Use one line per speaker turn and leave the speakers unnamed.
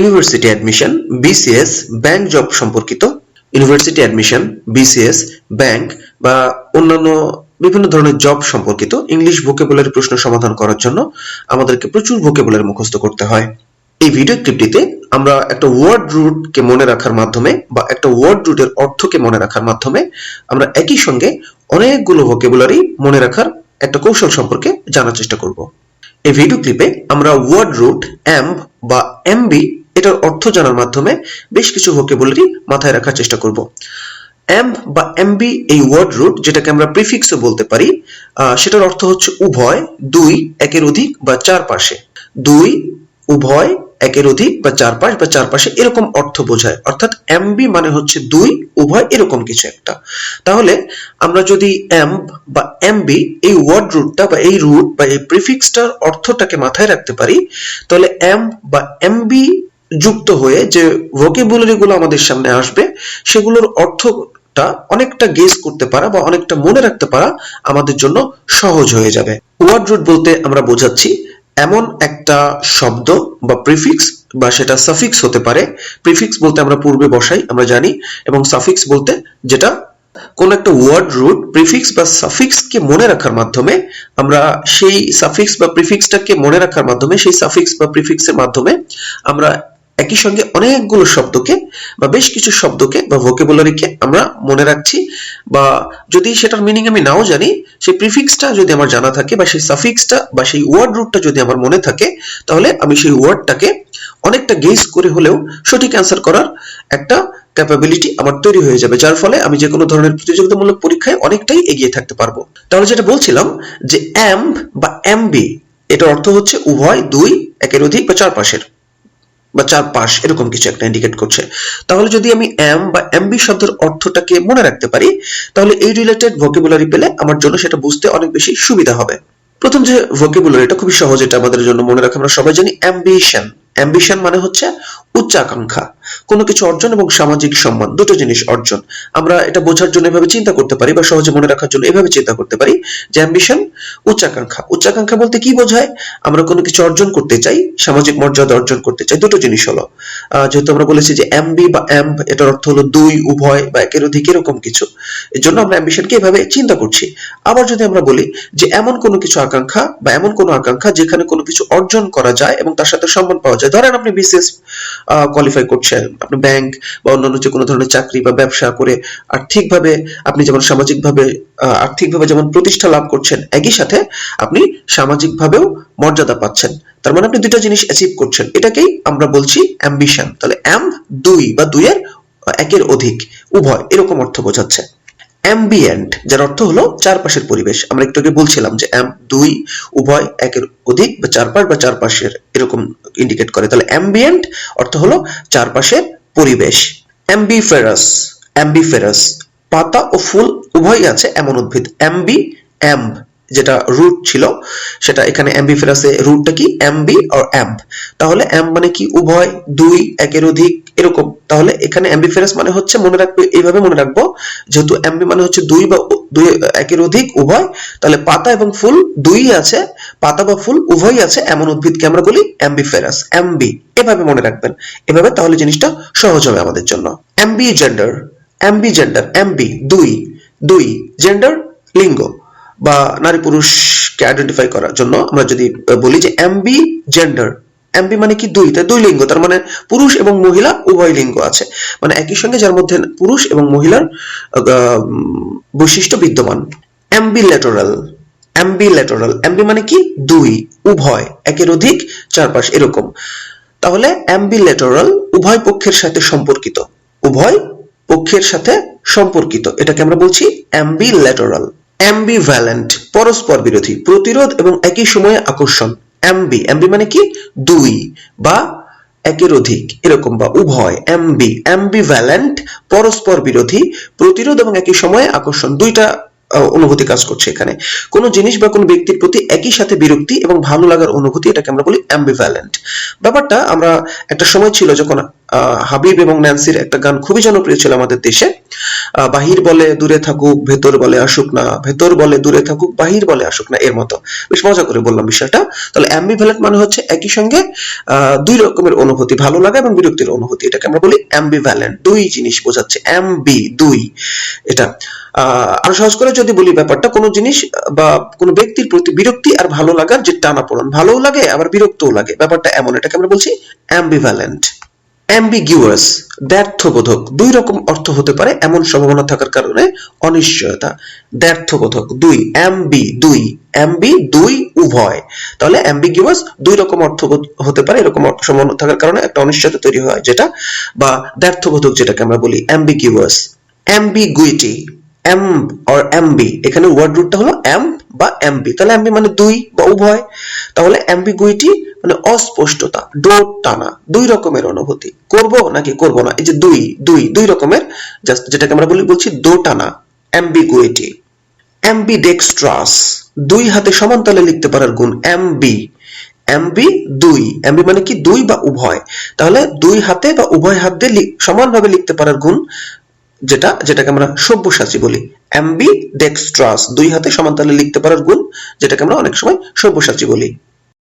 University admission BCS bank job সম্পর্কিত university admission BCS bank বা অন্যান্য বিভিন্ন ধরনের জব সম্পর্কিত ইংলিশ ভোকেবুলারি প্রশ্ন সমাধান করার জন্য আমাদেরকে প্রচুর ভোকেবুলারি মুখস্থ করতে হয়। এই ভিডিও ক্লিপটিতে আমরা একটা ওয়ার্ড রুটকে মনে রাখার মাধ্যমে বা একটা ওয়ার্ড রুটের অর্থকে মনে রাখার মাধ্যমে আমরা একই সঙ্গে অনেকগুলো ভোকেবুলারি মনে রাখার একটা কৌশল সম্পর্কে জানার চেষ্টা করব। এই ভিডিও ক্লিপে আমরা ওয়ার্ড রুট অ্যাম্প বা এমবি এটার অর্থ জানার মাধ্যমে বেশ কিছু ভোকেবুলারি মাথায় রাখার চেষ্টা করব। অ্যাম্প বা এমবি এই ওয়ার্ড রুট যেটাকে আমরা প্রিফিক্সও বলতে পারি সেটার অর্থ হচ্ছে উভয়, দুই, একের অধিক বা চারপাশে। দুই, উভয়, একের অধিক বা চারপাশ বা চারপাশে এরকম অর্থ বোঝায়। অর্থাৎ এমবি মানে হচ্ছে দুই, উভয় এরকম কিছু একটা। তাহলে আমরা যদি এম্প বা এমবি এই ওয়ার্ড রুটটা বা এই রুট বা এই প্রিফিক্সটার অর্থটাকে মাথায় রাখতে পারি, তাহলে এম বা এমবি যুক্ত হয়ে যে ভোকেবুলারি গুলো আমাদের সামনে আসবে, সেগুলোর অর্থটা অনেকটা গেস করতে পারা বা অনেকটা মনে রাখতে পারা আমাদের জন্য সহজ হয়ে যাবে। ওয়ার্ড রুট বলতে আমরা বোঝাচ্ছি, এমন একটা শব্দ বা প্রিফিক্স বা সেটা সাফিক্স হতে পারে। প্রিফিক্স বলতে আমরা পূর্বে বসাই, আমরা জানি, এবং সাফিক্স বলতে যেটা কোন একটা ওয়ার্ড রুট প্রিফিক্স বা সাফিক্সকে মনে রাখার মাধ্যমে, আমরা সেই সাফিক্স বা প্রিফিক্সটাকে মনে রাখার মাধ্যমে, সেই সাফিক্স বা প্রিফিক্সের মাধ্যমে আমরা একই সঙ্গে অনেকগুলো শব্দকে বা বেশ কিছু শব্দকে বা ভোকেবুলারিকে আমরা মনে রাখছি বা যদি সেটার মিনিং আমি নাও জানি, সেই প্রিফিক্সটা যদি আমার জানা থাকে বা সেই সাফিক্সটা বা সেই ওয়ার্ড রুটটা যদি আমার মনে থাকে, তাহলে আমি সেই ওয়ার্ডটাকে অনেকটা গেস করে হলেও সঠিক অ্যান্সার করার একটা ক্যাপাবিলিটি আমার তৈরি হয়ে যাবে, যার ফলে আমি যে কোনো ধরনের প্রতিযোগিতামূলক পরীক্ষায় অনেকটাই এগিয়ে থাকতে পারব। তাহলে যেটা বলছিলাম যে অ্যাম্প বা এমবি এটার অর্থ হচ্ছে উভয় দুই, একের অধিক বা চারপাশের। বা চার পাশ এরকম কিছু একটা ইন্ডিকেট করছে। তাহলে যদি আমি এম বা এমবি শব্দের অর্থটাকে মনে রাখতে পারি, তাহলে এই রিলেটেড ভোকেবুলারি পেলে আমার জন্য সেটা বুঝতে অনেক বেশি সুবিধা হবে। প্রথম যে ভোকেবুলারি এটা খুবই সহজ, এটা আমাদের জন্য মনে রাখা আমরা সবাই জানি অ্যাম্বিশন অ্যাম্বিশন মানে হচ্ছে উচ্চাকাঙ্ক্ষা। কোনো কিছু অর্জন এবং সামাজিক সম্মান, দুটো জিনিস অর্জন। আমরা এটা বোঝার জন্য এভাবে চিন্তা করতে পারি বা সহজে মনে রাখার জন্য এভাবে চিন্তা করতে পারি যে অ্যাম্বিশন উচ্চাকাঙ্ক্ষা। উচ্চাকাঙ্ক্ষা বলতে কি বোঝায়? আমরা কোনো কিছু অর্জন করতে চাই, সামাজিক মর্যাদা অর্জন করতে চাই, দুটো জিনিস হলো। যেহেতু আমরা বলেছি যে এমবি বা এম্প এটার অর্থ হলো দুই, উভয় বা একের অধিক এরকম কিছু। এর জন্য আমরা অ্যাম্বিশনকে এভাবে চিন্তা করছি। আবার যদি আমরা বলি যে এমন কোনো কিছু আকাঙ্ক্ষা বা এমন কোনো আকাঙ্ক্ষা যেখানে কোনো কিছু অর্জন করা যায় এবং তার সাথে সম্মান পাওয়া যায় ধরেন আপনি বিসিএস কোয়ালিফাই করছেন, আপনি ব্যাংক বা অন্যান্য যে কোনো ধরনের চাকরি বা ব্যবসা করে আর্থিকভাবে আপনি যেমন সামাজিকভাবে আর্থিকভাবে যেমন প্রতিষ্ঠা লাভ করছেন, একই সাথে আপনি সামাজিকভাবেও মর্যাদা পাচ্ছেন। তার মানে আপনি দুটো জিনিস অ্যাচিভ করছেন। এটাকেই আমরা বলছি অ্যাম্বিশন তাহলে অ্যাম দুই বা দুইয়ের একের অধিক, উভয়, এরকম অর্থ বোঝাচ্ছে। অ্যাম্বিয়েন্ট যার অর্থ হলো চারপাশের পরিবেশ। আমরা একটু আগে বলছিলাম যে অ্যাম দুই, উভয়, একের অধিক বা চারপাশ বা চারপাশের, এরকম ইন্ডিকেট করে। তাহলে অ্যাম্বিয়েন্ট অর্থ হলো চারপাশের পরিবেশ। অ্যাম্বিফেরাস অ্যাম্বিফেরাস পাতা ও ফুল উভয়ই আছে এমন উদ্ভিদ। অ্যাম্বি অ্যাম্ব যেটা রুট ছিল, সেটা এখানে অ্যাম্বিফেরাসে রুটটা কি? অ্যাম্বি আর অ্যাম্ব তাহলে অ্যাম্ব মানে কি? উভয়, দুই, একের অধিক, এরকম। তাহলে এখানে অ্যাম্বিফেরাস মানে হচ্ছে মনে রাখবে, এইভাবে মনে রাখব, যেহেতু অ্যাম্বি মানে হচ্ছে দুই বা দুই একের অধিক উভয়, তাহলে পাতা এবং ফুল দুই আছে, পাতা বা ফুল উভয়ই আছে এমন উদ্ভিদকে আমরা বলি অ্যাম্বিফেরাস অ্যাম্বি এভাবে মনে রাখবেন। এভাবে তাহলে জিনিসটা সহজ হবে আমাদের জন্য। অ্যাম্বি জেন্ডার অ্যাম্বি জেন্ডার অ্যাম্বি দুই দুই জেন্ডার লিঙ্গ বা নারী পুরুষকে আইডেন্টিফাই করার জন্য আমরা যদি বলি যে অ্যাম্বি জেন্ডার অ্যাম্বি মানে কি দুই? তাই দুই লিঙ্গ, তার মানে পুরুষ এবং মহিলা, উভয় লিঙ্গ আছে। মানে একই সঙ্গে যার মধ্যে পুরুষ এবং মহিলার বৈশিষ্ট্য বিদ্যমান। অ্যাম্বিলেটোরাল অ্যাম্বিলেটোরাল অ্যাম্বি মানে কি? দুই, উভয়, একের অধিক, চারপাশ এরকম। তাহলে অ্যাম্বিলেটোরাল উভয় পক্ষের সাথে সম্পর্কিত। উভয় পক্ষের সাথে সম্পর্কিত। এটাকে আমরা বলছি অ্যাম্বিলেটোরাল অ্যাম্বিভ্যালেন্ট পরস্পর বিরোধী, প্রতিরোধ এবং একই সময়ে আকর্ষণ। অ্যাম্বি এমবি মানে কি? দুই বা একের অধিক, এরকম বা উভয়। এমবি এমবি অ্যাম্বিভ্যালেন্ট পরস্পর বিরোধী, প্রতিরোধ এবং একই সময়ে আকর্ষণ। দুইটা অনুভূতি কাজ করছে এখানে। কোনো জিনিস বা কোনো ব্যক্তির প্রতি একই সাথে বিরক্তি এবং ভালো লাগার অনুভূতি এটাকে আমরা বলি অ্যাম্বিভ্যালেন্ট ব্যাপারটা আমরা একটা সময় ছিল যখন হাবিব এবং ন্যান্সির একটা গান খুবই জনপ্রিয় ছিল আমাদের দেশে। বাহির বলে দূরে থাকুক, ভেতর বলে আসুক না, ভেতর বলে দূরে থাকুক, বাহির বলে আসুক না, এর মতো। বেশ মজা করে বললাম বিষয়টা। তাহলে অ্যাম্বিভ্যালেন্ট মানে হচ্ছে একই সঙ্গে দুই রকমের অনুভূতি, ভালো লাগা এবং বিরক্তির অনুভূতি, এটাকে আমরা বলি অ্যাম্বিভ্যালেন্ট দুই জিনিস বোঝাচ্ছে অ্যাম্বি দুই। এটা আরও সহজ করে যদি বলি ব্যাপারটা, কোনো জিনিস বা কোনো ব্যক্তির প্রতি বিরক্তি আর ভালো লাগার যে টানাপোড়েন, ভালোও লাগে, আবার বিরক্তও লাগে। ব্যাপারটা এমন, এটাকে আমরা বলছি অ্যাম্বিভ্যালেন্ট অ্যাম্বিগিউয়াস দ্ব্যর্থবোধক। দুই রকম অর্থ হতে পারে, এমন সম্ভাবনা থাকার কারণে অনিশ্চয়তা। দ্ব্যর্থবোধক, দুই অ্যাম্বি দুই অ্যাম্বি দুই, উভয়। তাহলে অ্যাম্বিগিউয়াস দুই রকম অর্থবোধ হতে পারে, এরকম অর্থ সম্ভাবনা থাকার কারণে একটা অনিশ্চয়তা তৈরি হয় যেটা, বা দ্ব্যর্থবোধক যেটাকে আমরা বলি ambiguous ambiguity M or ambi এখানে ওয়ার্ড রুটটা হলো অ্যাম বা অ্যাম্বি তাহলে অ্যাম্বি মানে দুই বা উভয়। তাহলে অ্যাম্বিগুইটি মানে অস্পষ্টতা ডোর টানা দুই রকমের অনুভূতি। করব নাকি করব না? এই যে দুই দুই দুই রকমের জাস্ট যেটাকে আমরা বলি বলছি দো টানা অ্যাম্বিগুইটি অ্যাম্বিডেক্সট্রাস দুই হাতে সমানতালে লিখতে পারার গুণ অ্যাম্বি অ্যাম্বি দুই অ্যাম্বি মানে কি দুই বা উভয়। তাহলে দুই হাতে বা উভয় হাত দিয়ে সমানভাবে লিখতে পারার গুণ যেটা, যেটাকে আমরা সব্যসাচী বলি। অ্যাম্বি ডেক্সট্রাস দুই হাতে সমান্তরালে লিখতে পারার গুণ, যেটাকে আমরা অনেক সময় সব্যসাচী বলি।